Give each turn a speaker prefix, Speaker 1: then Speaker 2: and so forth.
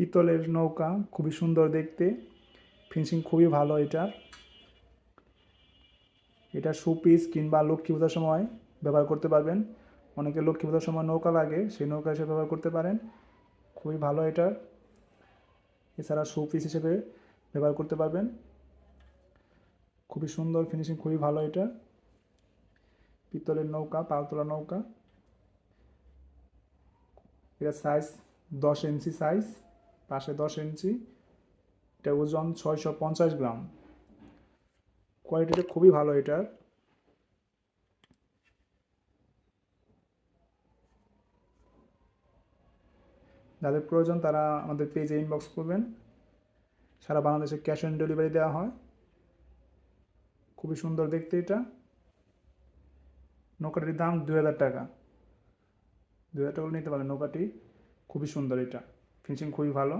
Speaker 1: পিতলের নৌকা, খুবই সুন্দর দেখতে। ফিনিশিং খুবই ভালো এটার। এটা শোপিস কিংবা লক্ষ্মী পূজার সময় ব্যবহার করতে পারবেন। অনেকে লক্ষ্মী পূজার সময় নৌকা লাগে, সেই নৌকা হিসেবে ব্যবহার করতে পারেন। খুবই ভালো এটা এছাড়া শোপিস হিসেবে ব্যবহার করতে পারবেন। খুবই সুন্দর ফিনিশিং খুবই ভালো এটা। পিতলের নৌকা, পালতোলা নৌকা। এটা সাইজ দশ ইঞ্চি সাইজ পাশে দশ ইঞ্চি। এটা ওজন ছয়শো পঞ্চাশ গ্রাম। কোয়ালিটিটা খুবই ভালো এটার। যাদের প্রয়োজন তারা আমাদের পেজে ইনবক্স করবেন। সারা বাংলাদেশে ক্যাশ অন ডেলিভারি দেওয়া হয়। খুবই সুন্দর দেখতে এটা। নৌকাটির দাম দু হাজার টাকা। দু হাজার টাকা নিতে পারেন নৌকাটি খুবই সুন্দর এটা। ফিনিশিং খুবই ভালো।